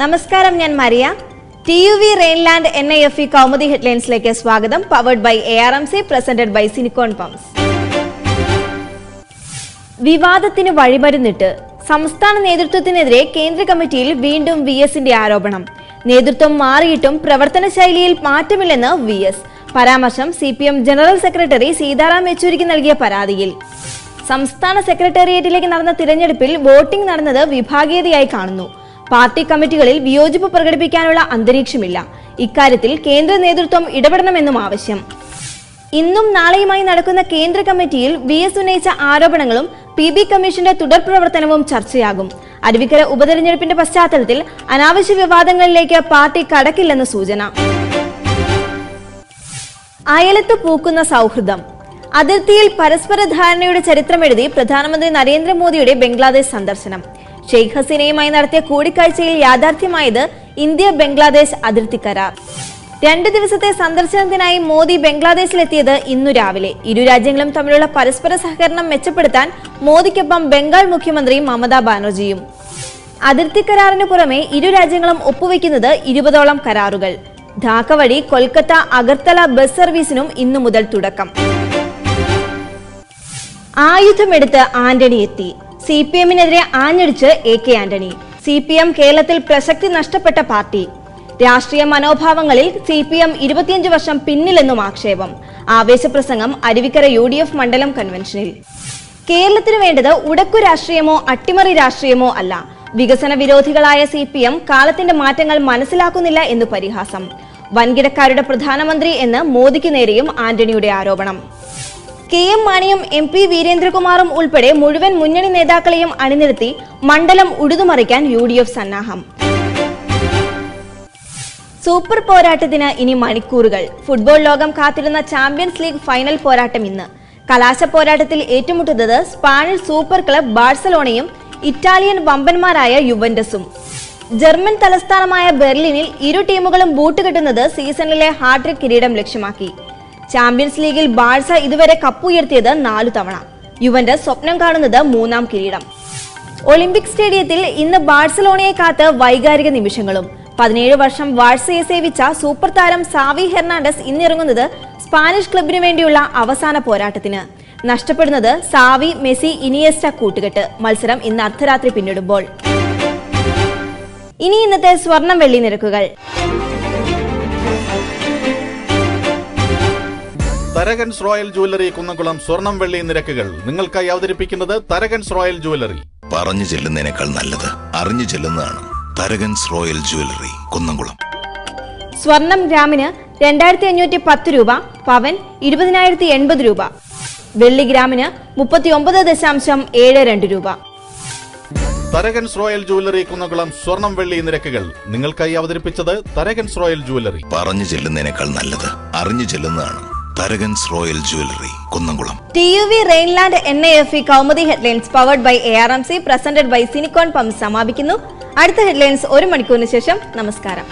നമസ്കാരം ഞാൻ Maria. T U V Rheinland N I F E Kaumudi ഹെഡ്ലൈൻസിലേക്ക് സ്വാഗതം. Powered by A R M C presented by Sinicon pumps വിവാദത്തിന് വഴിമരുന്നിട്ട് സംസ്ഥാന നേതൃത്വത്തിനെതിരെ കേന്ദ്ര കമ്മിറ്റിയിൽ വീണ്ടും വി എസിന്റെ ആരോപണം. നേതൃത്വം മാറിയിട്ടും പ്രവർത്തന ശൈലിയിൽ മാറ്റമില്ലെന്ന് വി എസ്. പരാമർശം C P M general secretary Sitaram യെച്ചൂരിക്ക് നൽകിയ പരാതിയിൽ. സംസ്ഥാന സെക്രട്ടേറിയറ്റിലേക്ക് നടന്ന തിരഞ്ഞെടുപ്പിൽ വോട്ടിംഗ് നടന്നത് വിഭാഗീയതയായി കാണുന്നു. പാർട്ടി കമ്മിറ്റികളിൽ വിയോജിപ്പ് പ്രകടിപ്പിക്കാനുള്ള അന്തരീക്ഷമില്ല. ഇക്കാര്യത്തിൽ കേന്ദ്ര നേതൃത്വം ഇടപെടണമെന്നും ആവശ്യം. ഇന്നും നാളെയുമായി നടക്കുന്ന കേന്ദ്ര കമ്മിറ്റിയിൽ വി എസ് ഉന്നയിച്ച ആരോപണങ്ങളും പി ബി കമ്മീഷന്റെ തുടർ പ്രവർത്തനവും ചർച്ചയാകും. അരുവിക്കര ഉപതെരഞ്ഞെടുപ്പിന്റെ പശ്ചാത്തലത്തിൽ അനാവശ്യ വിവാദങ്ങളിലേക്ക് പാർട്ടി കടക്കില്ലെന്ന് സൂചന. അയലത്ത് പൂക്കുന്ന സൗഹൃദം. അതിർത്തിയിൽ പരസ്പര ധാരണയുടെ ചരിത്രമെഴുതി പ്രധാനമന്ത്രി നരേന്ദ്രമോദിയുടെ ബംഗ്ലാദേശ് സന്ദർശനം. ഷെയ്ഖ് ഹസീനയുമായി നടത്തിയ കൂടിക്കാഴ്ചയിൽ യാഥാർത്ഥ്യമായത് ഇന്ത്യ ബംഗ്ലാദേശ് അതിർത്തി കരാർ. രണ്ട് ദിവസത്തെ സന്ദർശനത്തിനായി മോദി ബംഗ്ലാദേശിലെത്തിയത് ഇന്നു രാവിലെ. ഇരു രാജ്യങ്ങളും തമ്മിലുള്ള പരസ്പര സഹകരണം മെച്ചപ്പെടുത്താൻ മോദിക്കൊപ്പം ബംഗാൾ മുഖ്യമന്ത്രി മമതാ ബാനർജിയും. അതിർത്തി കരാറിന് പുറമെ ഇരു രാജ്യങ്ങളും ഒപ്പുവെക്കുന്നത് ഇരുപതോളം കരാറുകൾ. ധാക്ക വഴി കൊൽക്കത്ത അഗർത്തല ബസ് സർവീസിനും ഇന്നു മുതൽ തുടക്കം. ആയുധമെടുത്ത് ആന്റണി എത്തി. സി പി എമ്മിനെതിരെ ആഞ്ഞടിച്ച് A K Antony. C P M കേരളത്തിൽ പ്രസക്തി നഷ്ടപ്പെട്ട പാർട്ടി. രാഷ്ട്രീയ മനോഭാവങ്ങളിൽ സി പി എം ഇരുപത്തിയഞ്ച് വർഷം പിന്നിലെന്നും ആക്ഷേപം. ആവേശപ്രസംഗം അരുവിക്കര യു ഡി എഫ് മണ്ഡലം കൺവെൻഷനിൽ കേരളത്തിന് വേണ്ടത് ഉടക്കു രാഷ്ട്രീയമോ അട്ടിമറി രാഷ്ട്രീയമോ അല്ല. വികസന വിരോധികളായ സി പി എം കാലത്തിന്റെ മാറ്റങ്ങൾ മനസ്സിലാക്കുന്നില്ല എന്ന് പരിഹാസം. വൻകിടക്കാരുടെ പ്രധാനമന്ത്രി എന്ന് മോദിക്ക് നേരെയും ആന്റണിയുടെ ആരോപണം. കെ എം മാണിയും എം പി വീരേന്ദ്രകുമാറും ഉൾപ്പെടെ മുഴുവൻ മുന്നണി നേതാക്കളെയും അണിനിരത്തി മണ്ഡലം ഉടുതുമറിക്കാൻ യു ഡി എഫ് സന്നാഹം. സൂപ്പർ പോരാട്ടത്തിന് ഇനി മണിക്കൂറുകൾ. ഫുട്ബോൾ ലോകം കാത്തിരുന്ന ചാമ്പ്യൻസ് ലീഗ് ഫൈനൽ പോരാട്ടം ഇന്ന്. കലാശ പോരാട്ടത്തിൽ ഏറ്റുമുട്ടുന്നത് സ്പാനിഷ് സൂപ്പർ ക്ലബ് ബാഴ്സലോണയും ഇറ്റാലിയൻ വമ്പന്മാരായ യുവന്റസും ജർമ്മൻ തലസ്ഥാനമായ ബെർലിനിൽ ഇരു ടീമുകളും ബൂട്ട് കെട്ടുന്നത് സീസണിലെ ഹാട്രിക് കിരീടം ലക്ഷ്യമാക്കി. ചാമ്പ്യൻസ് ലീഗിൽ ബാഴ്സ ഇതുവരെ കപ്പുയർത്തിയത് നാലു തവണ. യുവന്റെ സ്വപ്നം കാണുന്നത് മൂന്നാം കിരീടം. ഒളിമ്പിക് സ്റ്റേഡിയത്തിൽ ഇന്ന് ബാഴ്സലോണയെ കാത്ത് വൈകാരിക നിമിഷങ്ങളും. പതിനേഴ് വർഷം വാഴ്സയെ സേവിച്ച സൂപ്പർ താരം സാവി ഹെർണാണ്ടസ് ഇന്നിറങ്ങുന്നത് സ്പാനിഷ് ക്ലബിനു വേണ്ടിയുള്ള അവസാന പോരാട്ടത്തിന്. നഷ്ടപ്പെടുന്നത് സാവി മെസ്സി ഇനിയസ്റ്റ കൂട്ടുകെട്ട്. മത്സരം ഇന്ന് അർദ്ധരാത്രി പിന്നിടുമ്പോൾ. ഇനി ഇന്നത്തെ സ്വർണം വെള്ളി നിരക്കുകൾ. തരകൻസ് റോയൽ ജുവല്ലറി കുന്നംകുളം സ്വർണം വെള്ളി നിരക്കുകൾ. നിങ്ങൾക്കായി അവതരിപ്പിക്കുന്നത് തരകൻസ് റോയൽ ജുവല്ലറി. പറഞ്ഞു ചെല്ലുന്നതിനേക്കാൾ നല്ലത് അറിഞ്ഞു ചെല്ലുന്നതാണ് തരകൻസ് റോയൽ ജുവല്ലറി കുന്നംകുളം. സ്വർണം ഗ്രാമിന് രണ്ടായിരത്തി അഞ്ഞൂറ്റി പത്ത് രൂപ പവൻ ഇരുപതിനായിരത്തി എൺപത് രൂപ. വെള്ളി ഗ്രാമിന് മുപ്പത്തി ഒമ്പത് ദശാംശം ഏഴ് രണ്ട് രൂപ. തരകൻസ് റോയൽ ജുവല്ലറി കുന്നകുളം സ്വർണം വെള്ളി നിരക്കുകൾ. നിങ്ങൾക്കായി അവതരിപ്പിച്ചത് തരകൻസ് റോയൽ ജുവല്ലറി. പറഞ്ഞു ചെല്ലുന്നതിനേക്കാൾ നല്ലത് അറിഞ്ഞു ചെല്ലുന്നതാണ് Tharakans royal jewellery Kunnamkulam. T U V Rheinland N I F E Kaumudi headlines powered by A R M C presented by Sinicon pump സമാപിക്കുന്നു. അടുത്ത ഹെഡ്ലൈൻസ് ഒരു മണിക്കൂറിന് ശേഷം. നമസ്കാരം.